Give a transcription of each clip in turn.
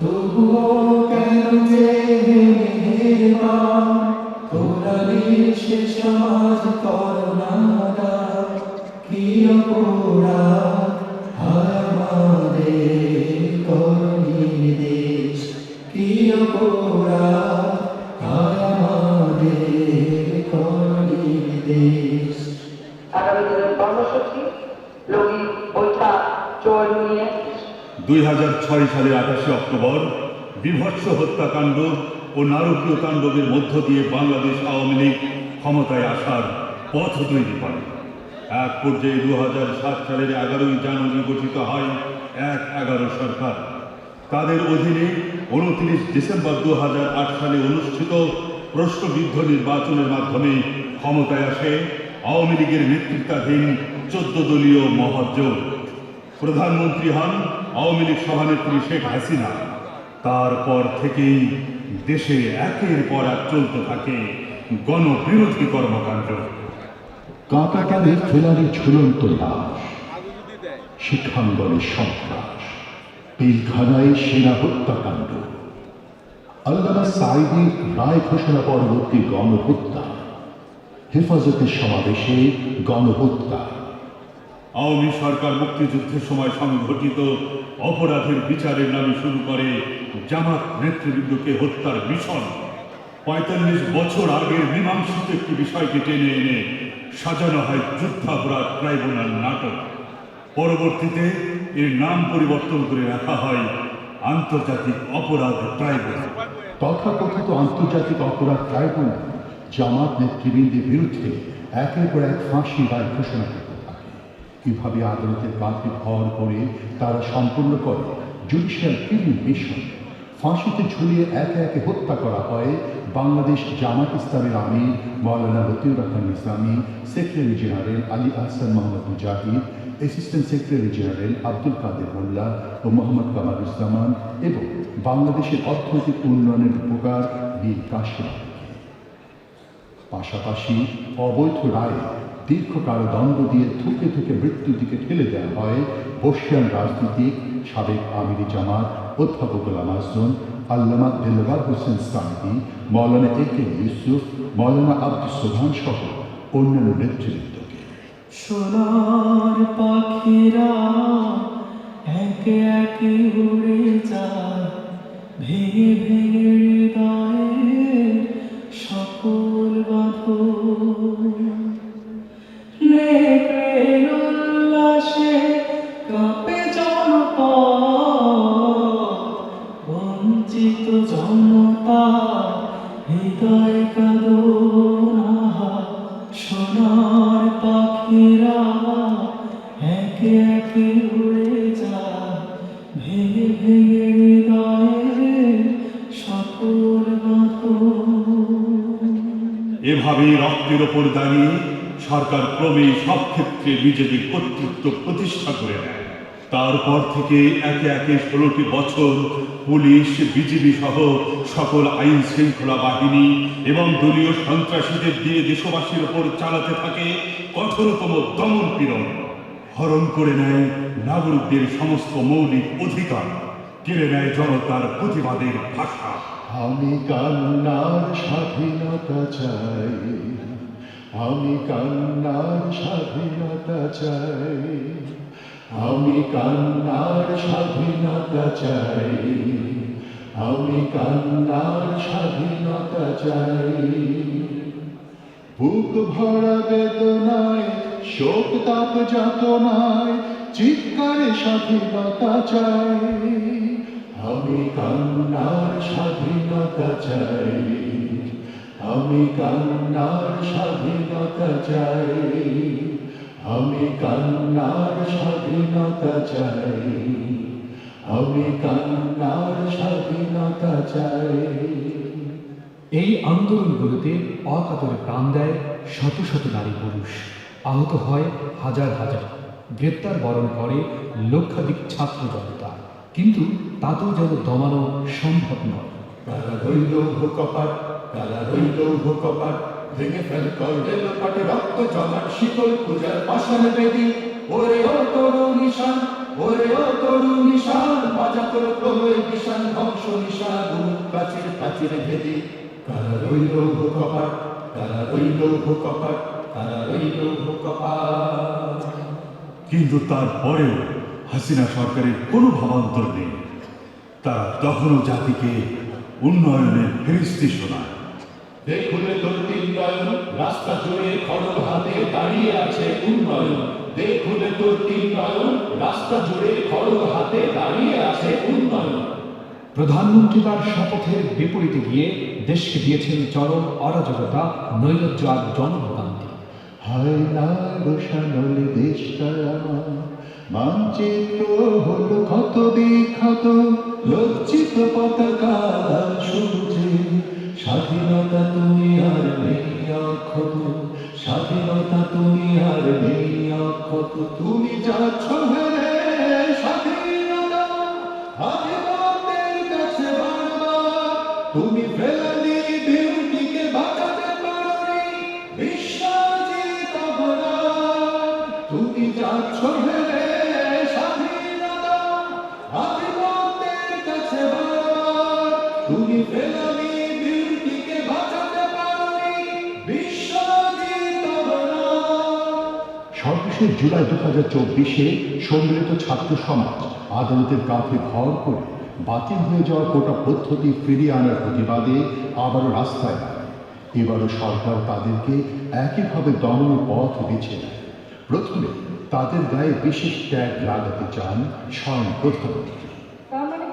তবুও কেন যে মেহেরবান কোরআনের সে সমাজ করুণাদা কি অপরাধ? আমাদের করুণী দেশ, কি অপরাধ? দুই হাজার ছয় সালের আঠাশে অক্টোবর বিভৎস হত্যাকাণ্ড ও নারকীয় তাণ্ডবের মধ্য দিয়ে বাংলাদেশ আওয়ামী লীগ ক্ষমতায় আসার পথ তৈরি করে। এক পর্যায়ে দু সালের এগারোই জানুয়ারি গঠিত হয় এক এগারো সরকার। তাদের অধীনে উনত্রিশ ডিসেম্বর দু সালে অনুষ্ঠিত প্রশ্নবিদ্ধ নির্বাচনের মাধ্যমে ক্ষমতায় আসে আওয়ামী লীগের নেতৃত্বাধীন চোদ্দ দলীয় মহাজোট। প্রধানমন্ত্রী হন আওয়ামী লীগ সভানেত্রী শেখ হাসিনা তারপর থেকেই দেশে একের পর এক চলতে থাকে গণবিরোধী কর্মকাণ্ড। কাঁটাতাদের ফেলারে ঝুলন্ত লাশ শিক্ষাঙ্গনের সন্ত্রাস, পিলখানায় সেনা হত্যাকাণ্ড। আল্লামা সাইদির রায় ঘোষণা পরবর্তী গণহত্যা, হেফাজতের সমাবেশে গণহত্যা। আওয়ামী সরকার মুক্তিযুদ্ধের সময় সংঘটিত অপরাধের বিচারের নামে শুরু করে জামাত নেতৃবৃন্দকে হত্যার মিশন। পঁয়তাল্লিশ বছর আগের মীমাংসিত একটি বিষয়কে টেনে এনে সাজানো হয় যুদ্ধাপরাধ ট্রাইব্যুনাল নাটক। পরবর্তীতে এর নাম পরিবর্তন করে রাখা হয় আন্তর্জাতিক অপরাধ ট্রাইব্যুনাল। তথাকথিত আন্তর্জাতিক অপরাধ ট্রাইব্যুনাল জামাত নেতৃবৃন্দের বিরুদ্ধে একের পর এক ফাঁসি রায় ঘোষণা থাকে কীভাবে আদালতের বাতিল হওয়ার পরে তারা সম্পূর্ণ করে জুডিশিয়াল কিলিং মিশন ফাঁসিতে ঝুলিয়ে একে একে হত্যা করা হয় বাংলাদেশ জামাত ইসলামের আমির মৌলানা লতিউর রহমান ইসলামী secretary general Ali Ahsan Mohammad Mujahid assistant secretary general Abdul Kader Molla ও মোহাম্মদ কামারুজ্জামান এবং বাংলাদেশের অর্থনৈতিক উন্নয়নের উপকার বীর কাশিম পাশাপাশি অবৈধ রায়ে দীর্ঘ কারাদণ্ড দিয়ে থুকে থুকে মৃত্যুর দিকে ঠেলে দেওয়া হয় বর্ষিয়ান রাজনীতিক সাবেক আমিরি জামাত অধ্যাপক গোলাম আল্লামা দিলবার হোসেন সাইদি মৌলানা এ কে ইউসুফ, মৌলানা আব্দুল সোহান সহ অন্যান্য নেতৃবৃন্দকে। সোনার পাখিরা একে একে উড়ে যায়, ভেঙে ভেঙে হৃদয় কাদনা সোনার পাখিরা একে একে উড়ে যায়, ভেঙে ভেঙে হৃদয়ের সকল এভাবে রক্তের ওপর দাঁড়িয়ে সরকার ক্রমেই সব ক্ষেত্রে বিজেপির কর্তৃত্ব প্রতিষ্ঠা করে নেয় তারপর থেকে একে একে ষোলোটি বছর পুলিশ, বিজিবি সহ সকল আইন শৃঙ্খলা বাহিনী এবং দলীয় সন্ত্রাসীদের দিয়ে দেশবাসীর ওপর চালাতে থাকে কঠোরতম দমন পীড়ন। হরণ করে নেয় নাগরিকদের সমস্ত মৌলিক অধিকার, কেড়ে নেয় জনতার প্রতিবাদের ভাষা। আমি কান্নার স্বাধীনতা চাই, আমি কান্নার স্বাধীনতা চাই। আমি কান্নার স্বাধীনতা চাই। আমি কান্নার স্বাধীনতা চাই। বুক ভরা বেদনায়, শোক তাপ যাতনায়, চিৎকারে স্বাধীনতা চাই। আমি কান্নার স্বাধীনতা চাই। আমি কান্নার স্বাধীনতা চাই। আমি কান্নার স্বাধীনতা চাই। আমি কান্নার স্বাধীনতা চাই। এই আন্দোলনগুলোতে অকাতরে প্রাণ দেয় শত শত নারী পুরুষ। আহত হয় হাজার হাজার। গ্রেপ্তার বরণ করে লক্ষাধিক ছাত্র জনতা। কিন্তু তাতেও যেন দমানো সম্ভব নয়। কারা রইল ভূকপাট কারা রইল ভূকপাট ভেঙে ফেল কর রেল পাটে রক্ত জমাট শিকল পূজার পাশান বেদি। ওরে ও তরুণ নিশান, ওরে ও তরু নিশান বাজা তোর প্রলয় নিশান, ধ্বংস নিশান প্রাচীর প্রাচীর ভেদে। কারা রইল কপাট, কারা রইল কপাট, কারা রইল কপাট। কিন্তু তারপরেও হাসিনা সরকারের কোনো ভাবান্তর নেই। তারা তখনও জাতিকে উন্নয়নের ফেরিস্তি শোনায়। দেখুন তোর তিন নয়ন রাস্তা জুড়ে খড়গ হাতে দাঁড়িয়ে আছে উন্নয়ন দেখুন তোর তিন নয়ন রাস্তা জুড়ে খড়গ হাতে দাঁড়িয়ে আছে উন্নয়ন প্রধানমন্ত্রী তার শপথের বিপরীতে গিয়ে দেশকে দিয়েছেন চরম অরাজকতা নৈরাজ্য আর জনভোগান্তি। হায় না রোশানলে দেশটা মানচিত্র হলো ক্ষত বিক্ষত লজ্জিত পতাকা সূর্যে স্বাধীনতা তুমি আর নেই, অক্ষত। স্বাধীনতা তুমি আর নেই, অক্ষত। তুমি যা হেরে স্বাধীনতা তুমি ফেলানি সর্বশেষ জুলাই দু হাজার চব্বিশে সম্মিলিত ছাত্র সমাজ আদালতের কাঁধে ভর করে বাতিল হয়ে যাওয়া কোটা পদ্ধতি ফিরিয়ে আনার প্রতিবাদে আবারও রাস্তায় এবারও সরকার তাদেরকে একইভাবে দমনের পথ বেছে নেয়। প্রথমে তাদের গায়ে বিশেষ ট্যাগ লাগাতে চান স্বয়ং প্রধানমন্ত্রী। তার মানে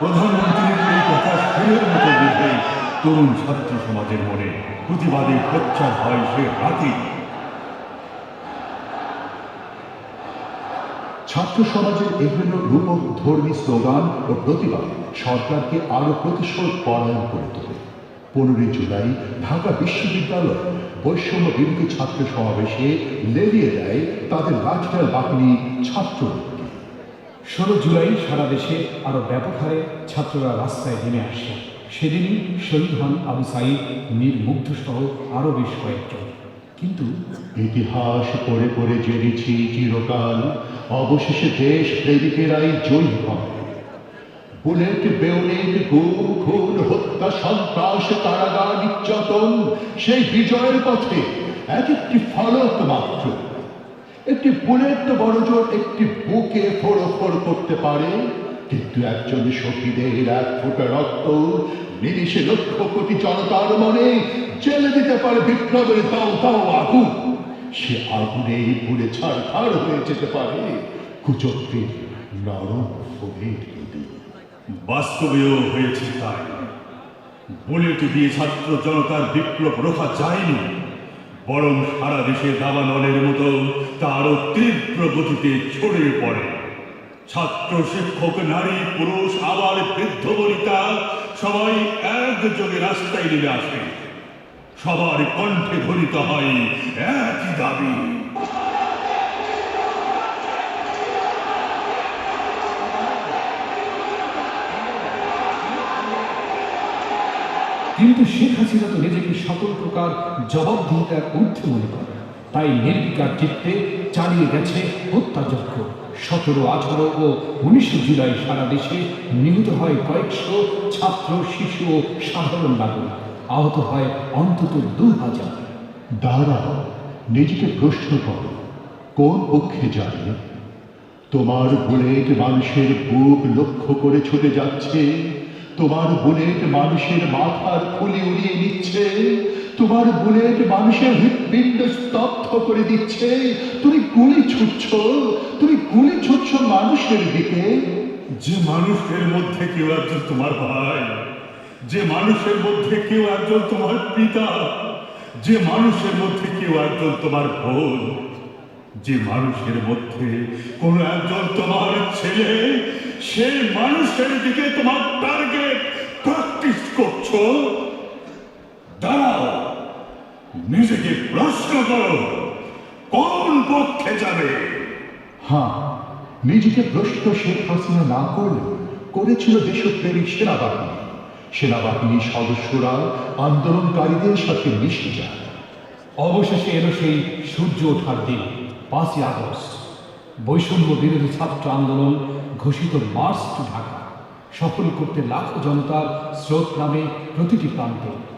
প্রধানমন্ত্রীর এই কথা সুরের মতো বেঁধে তরুণ ছাত্র সমাজের মনে প্রতিবাদে প্রচার হয় সে রাতে ছাত্র সমাজের এগুলো রূপক ধর্মী স্লোগান ও প্রতিবাদ সরকারকে আরও প্রতিশোধ পরায়ণ করে তোলে। পনেরোই জুলাই ঢাকা বিশ্ববিদ্যালয় বৈষম্য বিরোধী ছাত্র সমাবেশে লেলিয়ে দেয় তাদের লাঠিয়াল বাহিনী ছাত্র ষোলো জুলাই সারা দেশে আরও ব্যাপক হারে ছাত্ররা রাস্তায় নেমে আসে। সেদিনই শহীদ হন আবু সাইদ মীর মুগ্ধ সহ আরও বেশ কয়েকজন। কিন্তু ইতিহাস পড়ে পড়ে জেনেছি চিরকাল, অবশেষে দেশ প্রেমিকেরাই জয়ী হবে। বুলেট খুন, হত্যা, সন্ত্রাস নির্যাতন, সেই বিজয়ের পথে এক একটি ফলক মাত্র। একটি বুলেট বড়জোর একটি বুকে ফোড় করতে পারে, কিন্তু একজন শহীদের এক ফোঁটা রক্ত নিমিষে লক্ষ কোটি জনতার মনে জেলে দিতে পারে বিপ্লবের দাও দাও আগুন। সে আগুনে পুড়ে ছাড় ছাড় হয়ে যেতে পারে কুচক্রের নরম ফোনের বাস্তবেও হয়েছে তাই। বুলেট দিয়ে ছাত্র জনতার বিপ্লব রোখা যায়নি। বরং সারা দেশে দাবানলের মতো তারও তীব্র গতিতে ছড়িয়ে পড়ে। ছাত্র শিক্ষক, নারী, পুরুষ, আবার বৃদ্ধ বনিতা সবাই এক একযোগে রাস্তায় নেমে আসে। সবার কণ্ঠে ধ্বনিত হয় একই দাবি। কিন্তু শেখ হাসিনা তো নিজেকে সকল প্রকার জবাবদিহিতার ঊর্ধ্বে মনে করে তাই নির্বিকার চিত্তে চালিয়ে গেছে হত্যাযজ্ঞ। সতেরো, আঠারো ও উনিশে জুলাই সারা দেশে নিহত হয় কয়েকশো ছাত্র, শিশু ও সাধারণ নাগরিক। আহত হয় অন্তত দু হাজার দাঁড়াও, নিজেকে প্রশ্ন করো, কোন পক্ষে যাবে? তোমার বুলেট মানুষের বুক লক্ষ্য করে ছুটে যাচ্ছে, তোমার বুলেট মানুষের মাথার খুলি উড়িয়ে নিচ্ছে তোমার বুলেট মানুষের হৃৎপিণ্ড স্তব্ধ করে দিচ্ছে। তুমি গুলি ছুটছ, তুমি গুলি ছুটছ মানুষের দিকে। যে মানুষের মধ্যে কেউ একজন তোমার ভাই, যে মানুষের মধ্যে কেউ একজন তোমার পিতা, যে মানুষের মধ্যে কেউ একজন তোমার বোন যে মানুষের মধ্যে কোন একজন তোমার ছেলে সেই মানুষের দিকে তোমার টার্গেট প্র্যাকটিস করছ। নিজেকে প্রশ্ন করো। কোন পক্ষে যাবে? হ্যাঁ নিজেকে প্রশ্ন শেখ হাসিনা না করলে করেছিল দেশপ্রেমিক সেনাবাহিনী। সেনাবাহিনীর সদস্যরা আন্দোলনকারীদের সাথে মিশে যায়। অবশেষে এলো সেই সূর্য ওঠার দিন পাঁচই আগস্ট। বৈষম্য বিরোধী ছাত্র আন্দোলন ঘোষিত মার্চ টু ঢাকা। সফল করতে লাখো জনতার স্রোত নামে প্রতিটি প্রান্তে